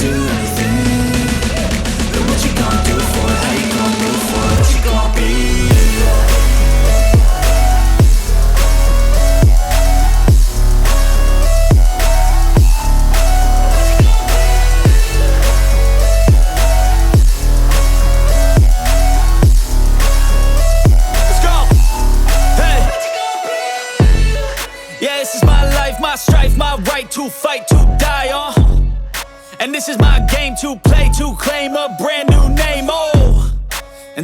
do anything? But what you gonna do for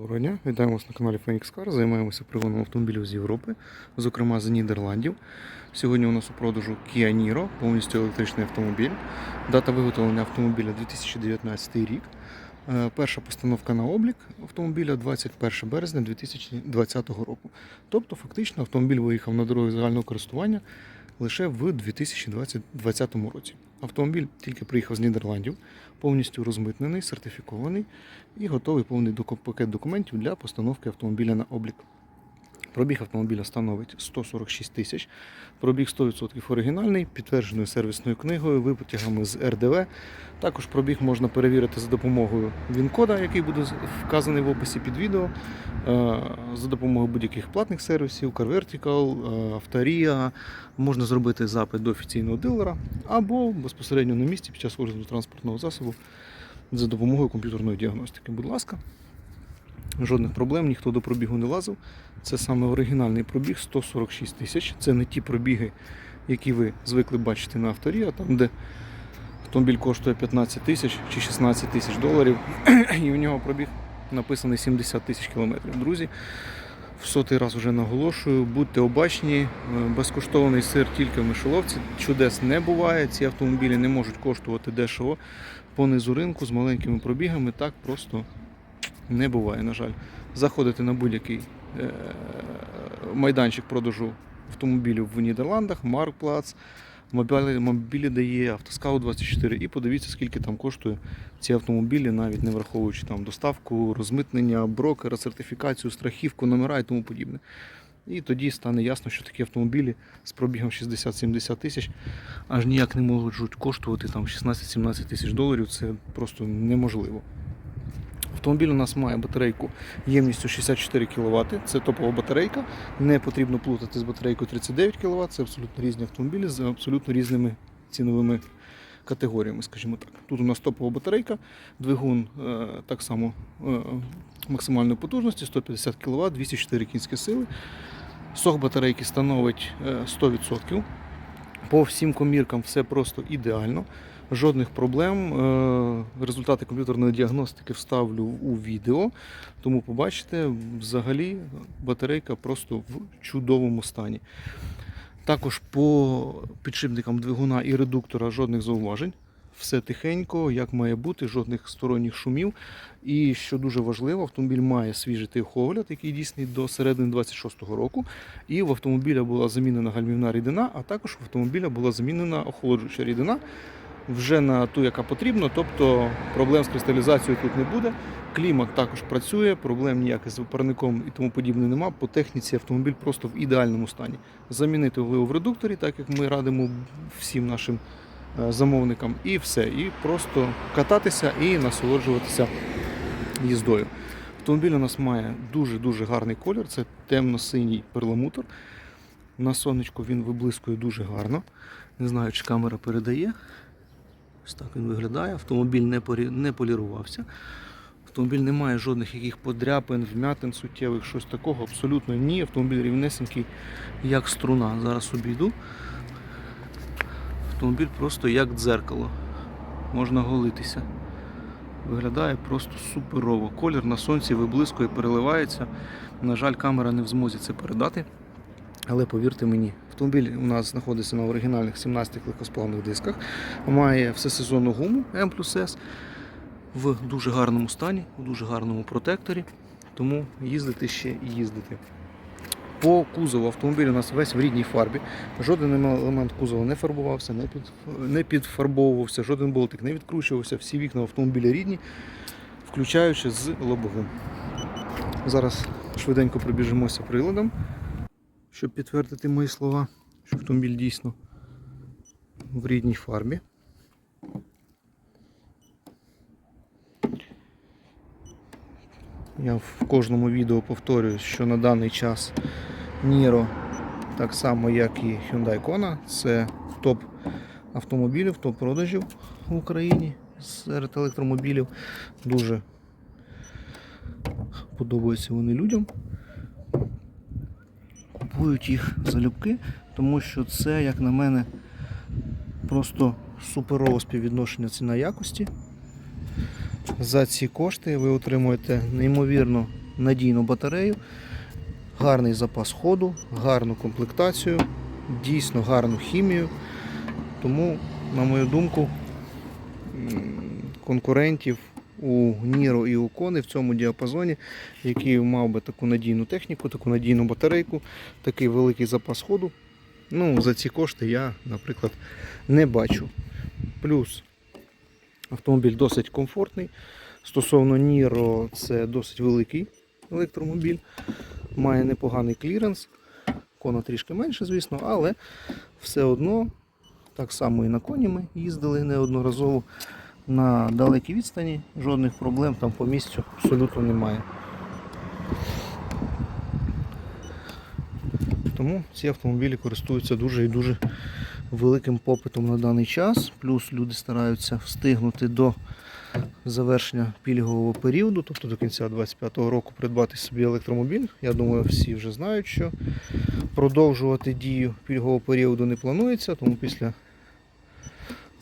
Доброго дня, вітаємо вас на каналі Phoenix Car. Займаємося пригоном автомобілів з Європи, зокрема з Нідерландів. Сьогодні у нас у продажу Kia Niro, повністю електричний автомобіль. Дата виготовлення автомобіля 2019 рік. Е, Перша постановка на облік автомобіля 21 березня 2020 року. Тобто, фактично, автомобіль виїхав на дороги загального користування лише в 2020 році. Автомобіль тільки приїхав з Нідерландів, повністю розмитнений, сертифікований і готовий повний пакет документів для постановки автомобіля на облік. Пробіг автомобіля становить 146 тисяч. Пробіг 100% оригінальний, підтвердженою сервісною книгою, витягами з РДВ. Також пробіг можна перевірити за допомогою ВІН-кода, який буде вказаний в описі під відео, е, за допомогою будь-яких платних сервісів, CarVertical, е, Авторія. Можна зробити запит до офіційного дилера або безпосередньо на місці під час огляду транспортного засобу за допомогою комп'ютерної діагностики. Будь ласка, жодних проблем, ніхто до пробігу не лазив. Це саме оригінальний пробіг 146 тисяч. Це не ті пробіги, які ви звикли бачити на авторі, а там, де автомобіль коштує 15 тисяч чи 16 тисяч доларів, і в нього пробіг написаний 70 тисяч кілометрів. Друзі, в сотий раз вже наголошую, будьте обачні, е, безкоштовний сир тільки в мишоловці. Чудес не буває. Ці автомобілі не можуть коштувати дешево по низу ринку з маленькими пробігами. Так просто не буває, на жаль. Заходите на будь-який е, майданчик продажу автомобілів в Нідерландах, Маркплац, мобілі, мобілі дає, Автоскаут 24 і подивіться, скільки там коштує ці автомобілі, навіть не враховуючи там доставку, розмитнення, брокера, сертифікацію, страхівку, номера і тому подібне. І тоді стане ясно, що такі автомобілі з пробігом 60-70 тисяч аж ніяк не можуть коштувати там 16-17 тисяч доларів. Це просто неможливо. Автомобіль у нас має батарейку ємністю 64 кВт. Це топова батарейка. Не потрібно плутати з батарейкою 39 кВт. Це абсолютно різні автомобілі з абсолютно різними ціновими категоріями, скажімо так. Тут у нас топова батарейка, двигун е, так само е, максимальної потужності 150 кВт, 204 кінські сили. Сок батарейки становить е, 100%. По всім коміркам все просто ідеально. Жодних проблем. Е, Результати комп'ютерної діагностики вставлю у відео. Тому побачите, взагалі батарейка просто в чудовому стані. Також по підшипникам двигуна і редуктора жодних зауважень. Все тихенько, як має бути, жодних сторонніх шумів. І що дуже важливо, автомобіль має свіжий техогляд, який дійсний до середини 26-го року. І в автомобіля була замінена гальмівна рідина, а також в автомобіля була замінена охолоджуюча рідина вже на ту, яка потрібна. Тобто проблем з кристалізацією тут не буде. Клімат також працює, проблем ніяких з парником і тому подібне нема. По техніці автомобіль просто в ідеальному стані. Замінити вливу в редукторі, так як ми радимо всім нашим е, замовникам, і все. І просто кататися і насолоджуватися їздою. Автомобіль у нас має дуже-дуже гарний колір. Це темно-синій перламутр. На сонечку він виблискує дуже гарно. Не знаю, чи камера передає. Ось так він виглядає. Автомобіль не, полірувався. Автомобіль не має жодних яких подряпин, вмятин суттєвих, щось такого. Абсолютно ні. Автомобіль рівнесенький, як струна. Зараз обійду. Автомобіль просто як дзеркало. Можна голитися. Виглядає просто суперово. Колір на сонці виблискує, переливається. На жаль, камера не в змозі це передати. Але повірте мені, автомобіль у нас знаходиться на оригінальних 17 легкосплавних дисках, має всесезонну гуму M S в дуже гарному стані, в дуже гарному протекторі. Тому їздити ще і їздити. По кузову автомобіль у нас весь в рідній фарбі. Жоден елемент кузова не фарбувався, не, під, не підфарбовувався, жоден болтик не відкручувався. Всі вікна автомобіля рідні, включаючи з лобовим. Зараз швиденько пробіжимося приладом щоб підтвердити мої слова, що автомобіль дійсно в рідній фарбі. Я в кожному відео повторюю, що на даний час Niro, так само як і Hyundai Kona, це топ автомобілів, топ продажів в Україні серед електромобілів. Дуже подобаються вони людям купують їх залюбки, тому що це, як на мене, просто суперове співвідношення ціна якості. За ці кошти ви отримуєте неймовірно надійну батарею, гарний запас ходу, гарну комплектацію, дійсно гарну хімію. Тому, на мою думку, конкурентів у Ніро і у Кони в цьому діапазоні, який мав би таку надійну техніку, таку надійну батарейку, такий великий запас ходу. Ну, за ці кошти я, наприклад, не бачу. Плюс автомобіль досить комфортний. Стосовно Ніро, це досить великий електромобіль, має непоганий кліренс. Кона трішки менше, звісно, але все одно, так само і на коні ми їздили неодноразово на далекій відстані, жодних проблем там по місцю абсолютно немає. Тому ці автомобілі користуються дуже і дуже великим попитом на даний час. Плюс люди стараються встигнути до завершення пільгового періоду, тобто до кінця 2025 року придбати собі електромобіль. Я думаю, всі вже знають, що продовжувати дію пільгового періоду не планується, тому після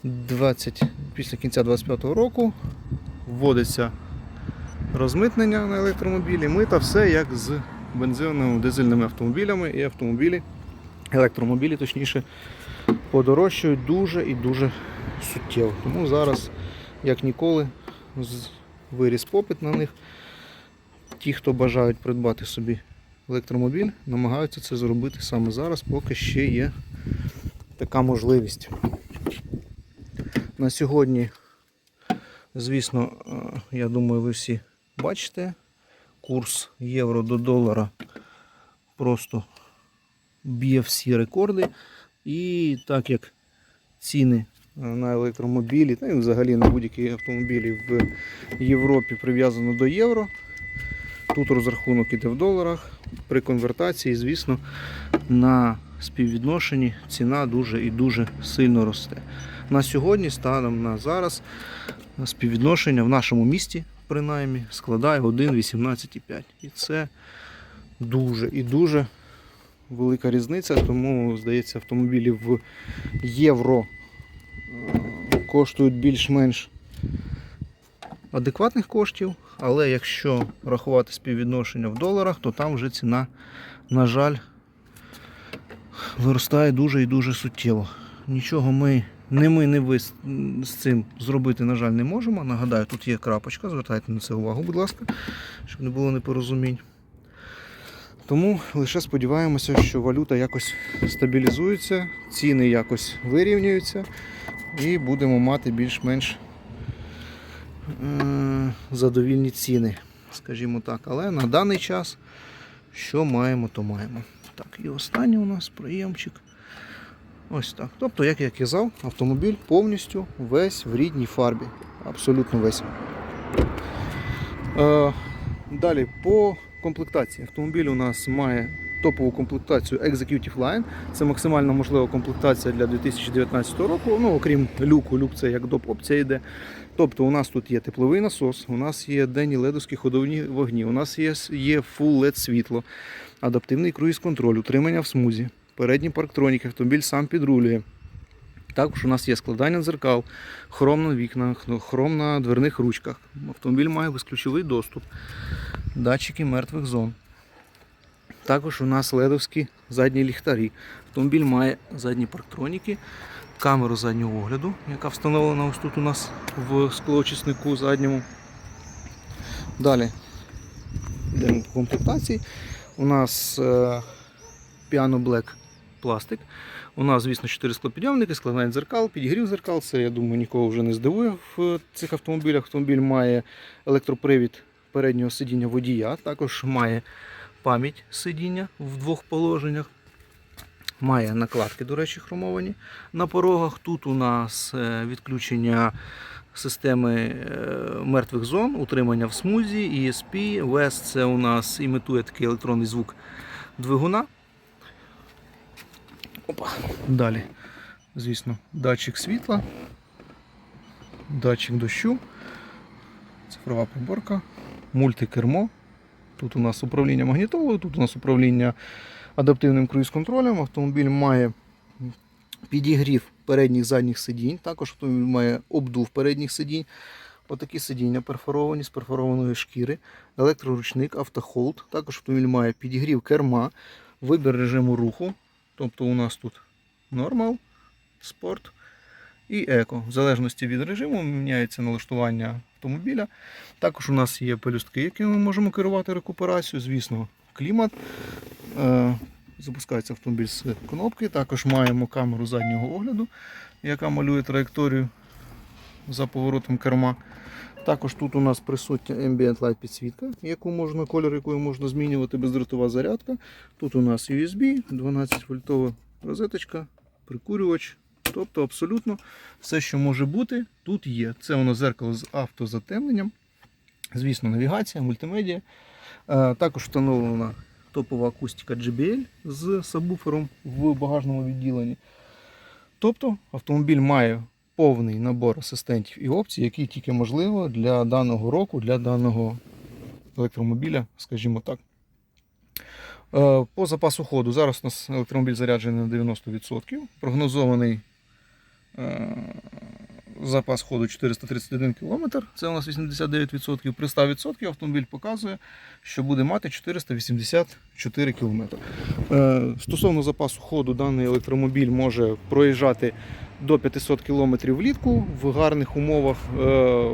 20, після кінця 25 року вводиться розмитнення на електромобілі. Мита все як з бензиновими дизельними автомобілями і автомобілі, електромобілі, точніше, подорожчають дуже і дуже суттєво. Тому зараз, як ніколи, виріс попит на них. Ті, хто бажають придбати собі електромобіль, намагаються це зробити саме зараз, поки ще є така можливість. На сьогодні, звісно, е, я думаю, ви всі бачите, курс євро до долара просто б'є всі рекорди. І так як ціни е, на електромобілі, та й взагалі на будь-які автомобілі в Європі прив'язано до євро. Тут розрахунок іде в доларах. При конвертації, звісно, на співвідношенні ціна дуже і дуже сильно росте. На сьогодні, станом на зараз, співвідношення в нашому місті, принаймні, складає 1,18,5. І це дуже і дуже велика різниця, тому, здається, автомобілі в євро е, коштують більш-менш адекватних коштів, але якщо рахувати співвідношення в доларах, то там вже ціна, на жаль, виростає дуже і дуже суттєво. Нічого ми, не ми, не ви з цим зробити, на жаль, не можемо. Нагадаю, тут є крапочка, звертайте на це увагу, будь ласка, щоб не було непорозумінь. Тому лише сподіваємося, що валюта якось стабілізується, ціни якось вирівнюються і будемо мати більш-менш е, задовільні ціни, скажімо так. Але на даний час, що маємо, то маємо. Так, і останній у нас приємчик. Ось так. Тобто, як я казав, автомобіль повністю весь в рідній фарбі. Абсолютно весь. Е, далі по комплектації. Автомобіль у нас має топову комплектацію Executive Line. Це максимально можлива комплектація для 2019 року. Ну, окрім люку, люк це як доп опція йде. Тобто у нас тут є тепловий насос, у нас є денні ледовські ходовні вогні, у нас є, є full LED світло, адаптивний круїз-контроль, утримання в смузі, передні парктроніки, автомобіль сам підрулює. Також у нас є складання дзеркал, хром на вікнах, хром на дверних ручках. Автомобіль має безключовий доступ, датчики мертвих зон. Також у нас ледовські задні ліхтарі. Автомобіль має задні парктроніки, камеру заднього огляду, яка встановлена ось тут у нас в склоочиснику задньому. Далі йдемо по комплектації. У нас е, Piano Black пластик. У нас, звісно, 4 склопідйомники, складання дзеркал, підігрів дзеркал. Це, я думаю, нікого вже не здивує в цих автомобілях. Автомобіль має електропривід переднього сидіння водія, також має пам'ять сидіння в двох положеннях. Має накладки, до речі, хромовані на порогах. Тут у нас е, відключення системи е, мертвих зон, утримання в смузі, ESP, WES це у нас імітує такий електронний звук двигуна. Опа. Далі, звісно, датчик світла, датчик дощу, цифрова приборка, мультикермо. Тут у нас управління магнітолою, тут у нас управління адаптивним круїз-контролем. Автомобіль має підігрів передніх задніх сидінь. Також автомобіль має обдув передніх сидінь. Отакі сидіння перфоровані з перфорованої шкіри, електроручник, автохолд. Також автомобіль має підігрів керма, вибір режиму руху. Тобто у нас тут нормал, спорт і еко. В залежності від режиму міняється налаштування автомобіля. Також у нас є пелюстки, якими ми можемо керувати рекуперацією. Звісно, клімат. Е, Запускається автомобіль з кнопки. Також маємо камеру заднього огляду, яка малює траєкторію за поворотом керма. Також тут у нас присутня Ambient Light підсвітка, яку можна, кольор якої можна змінювати, бездротова зарядка. Тут у нас USB, 12 вольтова розеточка, прикурювач. Тобто абсолютно все, що може бути, тут є. Це у нас зеркало з автозатемненням. Звісно, навігація, мультимедіа. Е, Також встановлена топова акустика JBL з сабвуфером в багажному відділенні. Тобто автомобіль має повний набор асистентів і опцій, які тільки можливо для даного року, для даного електромобіля, скажімо так. Е, По запасу ходу зараз у нас електромобіль заряджений на 90%. Прогнозований е, запас ходу 431 км, це у нас 89%. При 100% автомобіль показує, що буде мати 484 км. Е, Стосовно запасу ходу, даний електромобіль може проїжджати до 500 км влітку в гарних умовах е,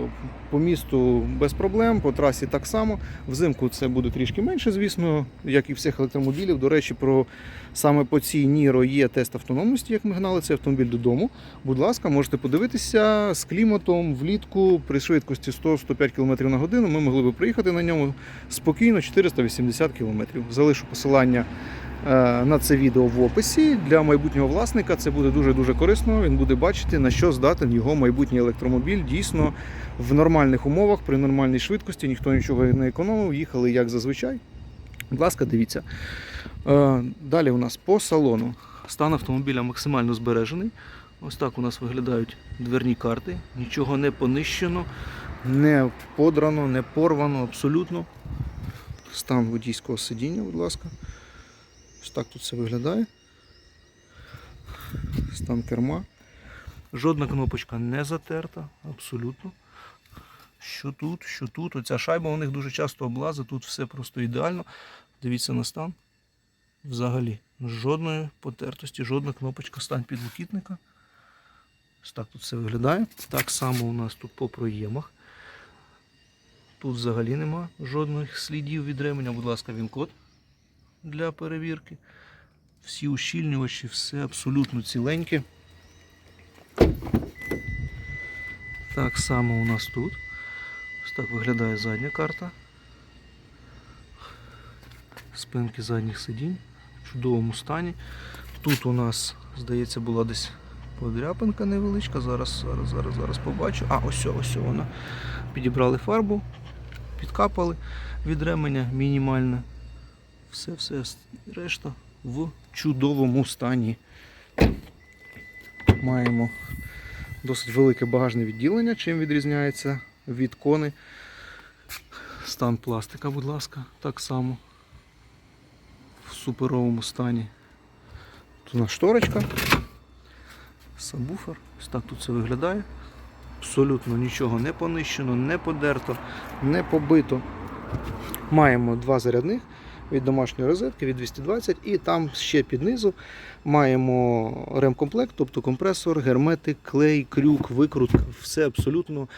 по місту без проблем, по трасі так само. Взимку це буде трішки менше, звісно, як і всіх електромобілів. До речі, про саме по цій Ніро є тест автономності, як ми гнали цей автомобіль додому. Будь ласка, можете подивитися з кліматом влітку при швидкості 100-105 км на годину. Ми могли би приїхати на ньому спокійно 480 км. Залишу посилання на це відео в описі. Для майбутнього власника це буде дуже-дуже корисно. Він буде бачити, на що здатен його майбутній електромобіль. Дійсно, в нормальних умовах, при нормальній швидкості, ніхто нічого не економив, їхали як зазвичай. Будь ласка, дивіться. Е, Далі у нас по салону. Стан автомобіля максимально збережений. Ось так у нас виглядають дверні карти. Нічого не понищено, не подрано, не порвано абсолютно. Стан водійського сидіння, будь ласка. Ось так тут все виглядає. Стан керма. Жодна кнопочка не затерта, абсолютно. Що тут, що тут. Оця шайба у них дуже часто облазить, тут все просто ідеально. Дивіться на стан. Взагалі, жодної потертості, жодна кнопочка стан підлокітника. Ось так тут все виглядає. Так само у нас тут по проємах. Тут взагалі нема жодних слідів від ременя. Будь ласка, він код для перевірки. Всі ущільнювачі, все абсолютно ціленьке. Так само у нас тут. Ось так виглядає задня карта. Спинки задніх сидінь в чудовому стані. Тут у нас, здається, була десь подряпинка невеличка. Зараз, зараз, зараз, зараз побачу. А, ось, ось вона. Підібрали фарбу, підкапали від ременя мінімальне. Все, все, решта в чудовому стані. Маємо досить велике багажне відділення, чим відрізняється від кони. Стан пластика, будь ласка, так само. В суперовому стані. Тут у шторочка, сабвуфер. Ось так тут все виглядає. Абсолютно нічого не понищено, не подерто, не побито. Маємо два зарядних від домашньої розетки від 220 і там ще під низу маємо ремкомплект, тобто компресор, герметик, клей, крюк, викрутка, все абсолютно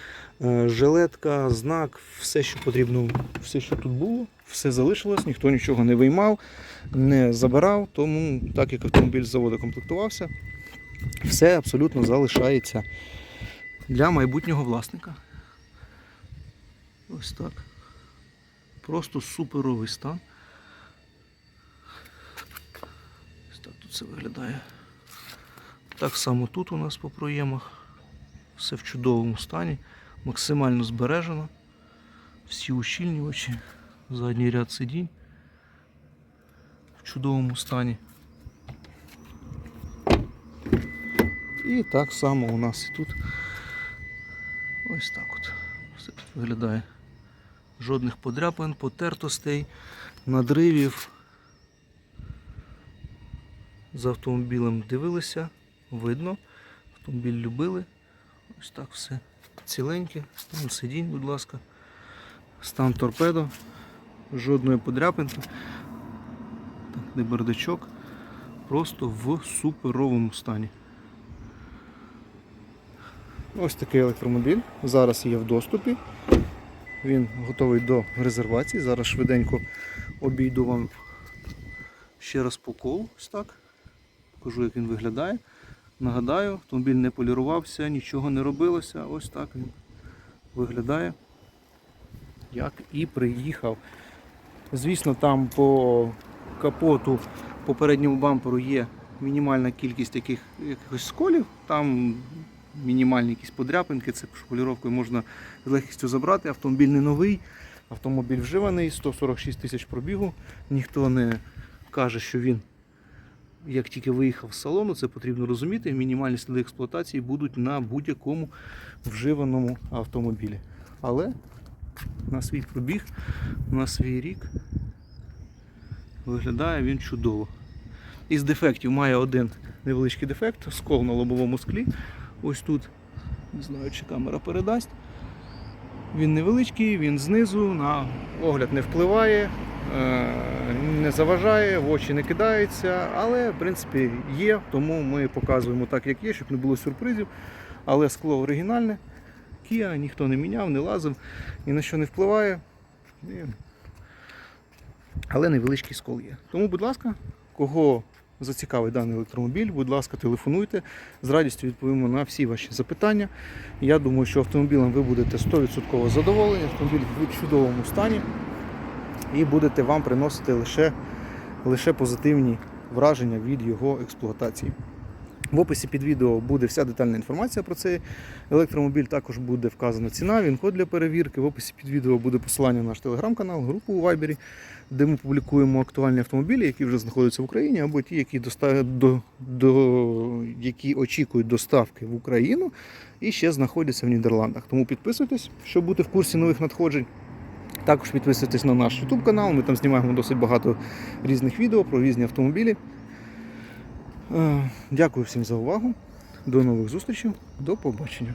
е, жилетка, знак, все, що потрібно, все, що тут було, все залишилось, ніхто нічого не виймав, не забирав, тому так як автомобіль з заводу комплектувався, все абсолютно залишається для майбутнього власника. Ось так. Просто суперовий стан. Все виглядає. Так само тут у нас по проємах. Все в чудовому стані, максимально збережено. Всі ущільнювачі, задній ряд сидінь в чудовому стані. І так само у нас і тут. Ось так от. Все тут виглядає. Жодних подряпин, потертостей, надривів. За автомобілем дивилися, видно. Автомобіль любили. Ось так все ціленьке. Стан сидінь, будь ласка. Стан торпедо. Жодної подряпинки. Так, де бардачок. Просто в суперовому стані. Ось такий електромобіль. Зараз є в доступі. Він готовий до резервації. Зараз швиденько обійду вам ще раз по колу. Ось так. Покажу, як він виглядає. Нагадаю, автомобіль не полірувався, нічого не робилося. Ось так він виглядає. Як і приїхав. Звісно, там по капоту попередньому бамперу є мінімальна кількість яких, якихось сколів. Там мінімальні якісь подряпинки, це поліровкою можна з легкістю забрати. Автомобіль не новий, автомобіль вживаний, 146 тисяч пробігу. Ніхто не каже, що він як тільки виїхав з салону, це потрібно розуміти. Мінімальні сліди експлуатації будуть на будь-якому вживаному автомобілі. Але на свій пробіг, на свій рік виглядає він чудово. Із дефектів має один невеличкий дефект, скол на лобовому склі. Ось тут, не знаю, чи камера передасть. Він невеличкий, він знизу, на огляд не впливає, не заважає, в очі не кидається, але в принципі є, тому ми показуємо так, як є, щоб не було сюрпризів. Але скло оригінальне, Kia ніхто не міняв, не лазив, ні на що не впливає. Але невеличкий скол є. Тому, будь ласка, кого зацікавить даний електромобіль, будь ласка, телефонуйте. З радістю відповімо на всі ваші запитання. Я думаю, що автомобілем ви будете 100% задоволені, автомобіль в чудовому стані і будете вам приносити лише, лише позитивні враження від його експлуатації. В описі під відео буде вся детальна інформація про цей електромобіль. Також буде вказана ціна, він код для перевірки. В описі під відео буде посилання на наш телеграм-канал, групу у Вайбері, де ми публікуємо актуальні автомобілі, які вже знаходяться в Україні, або ті, які, доста... до... До... які очікують доставки в Україну і ще знаходяться в Нідерландах. Тому підписуйтесь, щоб бути в курсі нових надходжень. Також підписуйтесь на наш YouTube канал, ми там знімаємо досить багато різних відео про різні автомобілі. Е, Дякую всім за увагу. До нових зустрічей. До побачення.